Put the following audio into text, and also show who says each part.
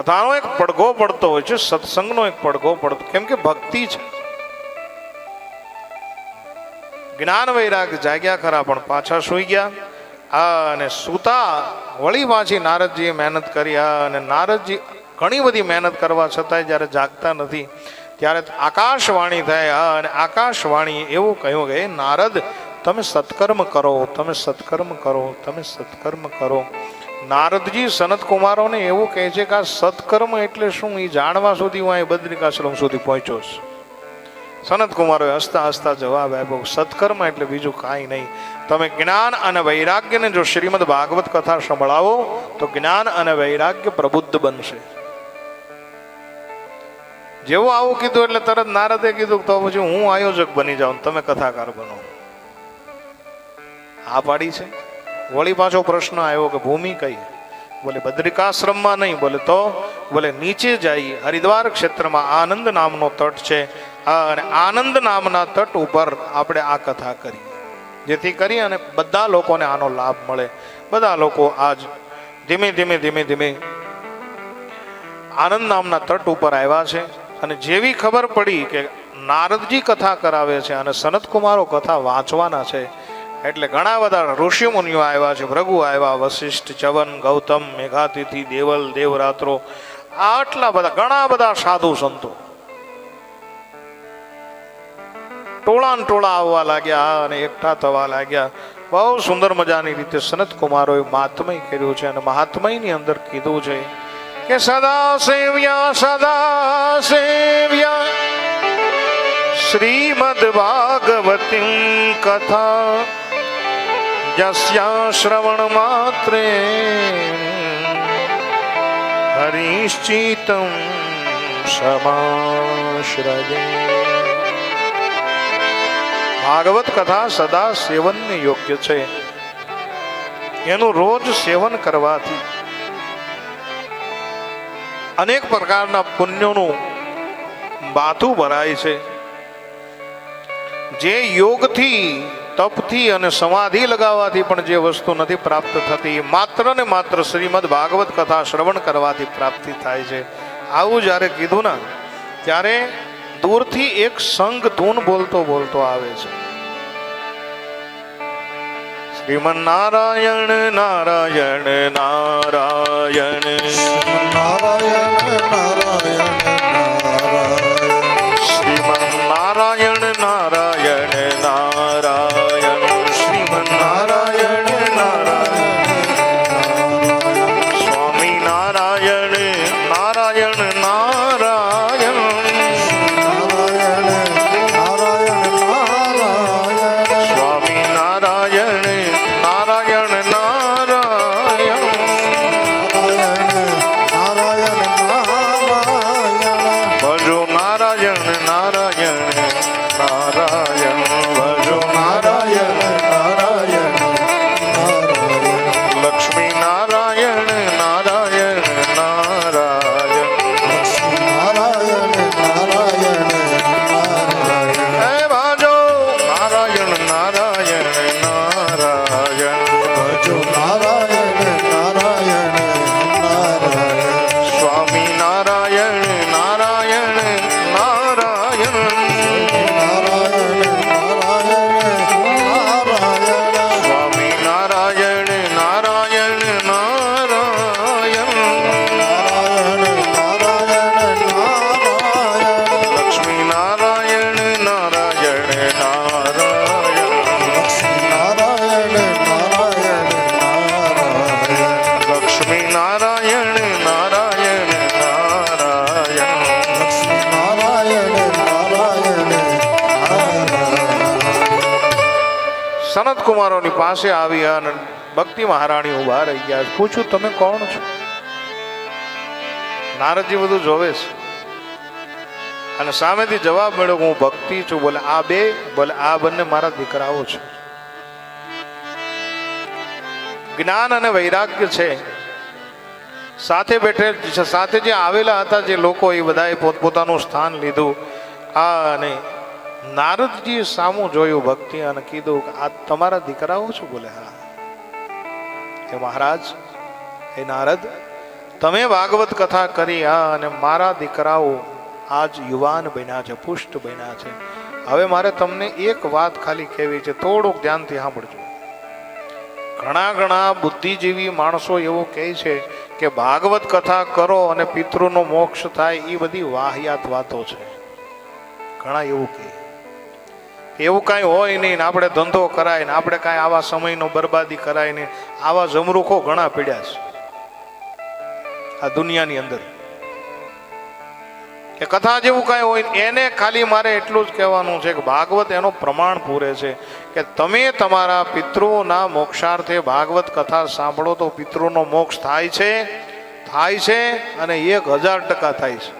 Speaker 1: કથાનો એક પડઘો પડતો હોય છે, સત્સંગનો એક પડઘો પડતો, કેમ કે ભક્તિ છે. જ્ઞાન વૈરાગ જાગ્યા ખરા, પણ પાછા સુઈ ગયા. આ અને સૂતા વળી પાછી નારદજીએ મહેનત કરી, આ અને નારદજી ઘણી બધી મહેનત કરવા છતાંય જ્યારે જાગતા નથી, ત્યારે આકાશવાણી થાય, આ અને આકાશવાણી એવું કહ્યું કે નારદ, તમે સત્કર્મ કરો, તમે સત્કર્મ કરો, તમે સત્કર્મ કરો. નારદજી સનત કુમારોને એવું કહે છે કે આ સત્કર્મ એટલે શું? એ જાણવા સુધી હું અહીં બદ્રિકાશ્રમ સુધી પહોંચ્યો છું. સનત કુમારોએ હસતા હસતા જવાબ આપ્યો, સત્કર્મ એટલે બીજું કાંઈ નહીં. તમે જ્ઞાન અને વૈરાગ્યને જો શ્રીમદ ભાગવત કથા સંભળાવો, તો જ્ઞાન અને વૈરાગ્ય પ્રબુદ્ધ બનશે. જેવું આવું કીધું એટલે તરત નારદે કીધું, તો પછી હું આયોજક બની જાઉં તમે કથાકાર બનો. આ પાડી છે. વળી પાછો પ્રશ્ન આવ્યો કે ભૂમિ કઈ? બોલે, બદ્રિકાશ્રમમાં નહીં. બોલે, તો? બોલે, નીચે જઈ હરિદ્વાર ક્ષેત્રમાં આનંદ નામનો તટ છે. અને આનંદ નામના તટ ઉપર આપણે આ કથા કરી. જેથી કરી અને બધા લોકોને આનો લાભ મળે. બધા લોકો આજ ધીમે ધીમે ધીમે ધીમે આનંદ નામના તટ ઉપર આવ્યા છે. અને જેવી ખબર પડી કે નારદજી કથા કરાવે છે અને સનત કુમારો કથા વાંચવાના છે એટલે ઘણા બધા ઋષિ મુનિઓ આવ્યા છે, ભૃગુ આવ્યા, વશિષ્ઠ ચવન ગૌતમ, મેઘાતિથિ, દેવલ, દેવરાત્રો, આટલા બધા, ઘણા બધા સાધુ સંતો. ટોળા ટોળા આવવા લાગ્યા અને એકઠા થવા લાગ્યા. બહુ સુંદર મજાની રીતે સનત કુમારોએ મહાત્મય કર્યું છે અને મહાત્મયની અંદર કીધું છે કે, સદા સેવ્યા સદા સેવ્યા. શ્રીમદ ભાગવતી કથા જસ્યા શ્રવણ માત્રે હરિશ્ચિતમ સમાશ્રજે ભાગવત કથા સદા સેવનને યોગ્ય છે એનું રોજ સેવન કરવાથી અનેક પ્રકારના પુણ્યોનું બાથું ભરાય છે જે યોગથી તપથી અને સમાધિ લગાવવાથી પણ જે વસ્તુ નથી પ્રાપ્ત થતી માત્ર ને માત્ર શ્રીમદ ભાગવત કથા શ્રવણ કરવાથી પ્રાપ્તિ થાય છે. આવું જ્યારે કીધું ને, ત્યારે દૂરથી એક સંગ ધૂન બોલતો બોલતો આવે છે. શ્રીમન નારાયણ નારાયણ નારાયણ.
Speaker 2: નારાયણ નારાયણ.
Speaker 1: સનત કુમારોની પાસે આવી અને ભક્તિ મહારાણી ઊભા રહી ગયા. પૂછ્યું તમે કોણ છો? નારદજી બધું જોવે છે. અને સામેથી જવાબ મળ્યો, હું ભક્તિ છું. બોલે, આ બે, બોલે, આ બંને મારા દીકરાઓ છે. જ્ઞાન અને વૈરાગ્ય છે. સાથે બેઠે, સાથે જે આવેલા હતા જે લોકો, એ બધાએ પોતપોતાનું સ્થાન લીધું. આ અને નારદજીએ સામું જોયું ભક્તિ અને કીધું આ તમારા દીકરાઓ શું બોલે? હા. એ મહારાજ એ નારદ, તમે ભાગવત કથા કરી હા અને મારા દીકરાઓ આજ યુવાન બન્યા છે, પુષ્ટ બન્યા છે. હવે મારે તમને એક વાત ખાલી કહેવી છે, થોડુંક ધ્યાનથી સાંભળજો. ઘણા ઘણા બુદ્ધિજીવી માણસો એવું કહે છે કે ભાગવત કથા કરો અને પિતૃનો મોક્ષ થાય, એ બધી વાહિયાત વાતો છે. ઘણા એવું કહે. એવું કાંઈ હોય નહીં ને આપણે ધંધો કરાય ને આપણે કાંઈ આવા સમયનો બરબાદી કરાય ને આવા જમરૂખો ઘણા પીડ્યા છે. આ દુનિયાની અંદર. કે કથા જેવું કાંઈ હોય એને ખાલી મારે એટલું જ કહેવાનું છે કે ભાગવત એનો પ્રમાણ પૂરે છે કે તમે તમારા પિતૃઓના મોક્ષાર્થે ભાગવત કથા સાંભળો તો પિતૃનો મોક્ષ થાય છે થાય છે અને એક હજાર ટકા થાય છે.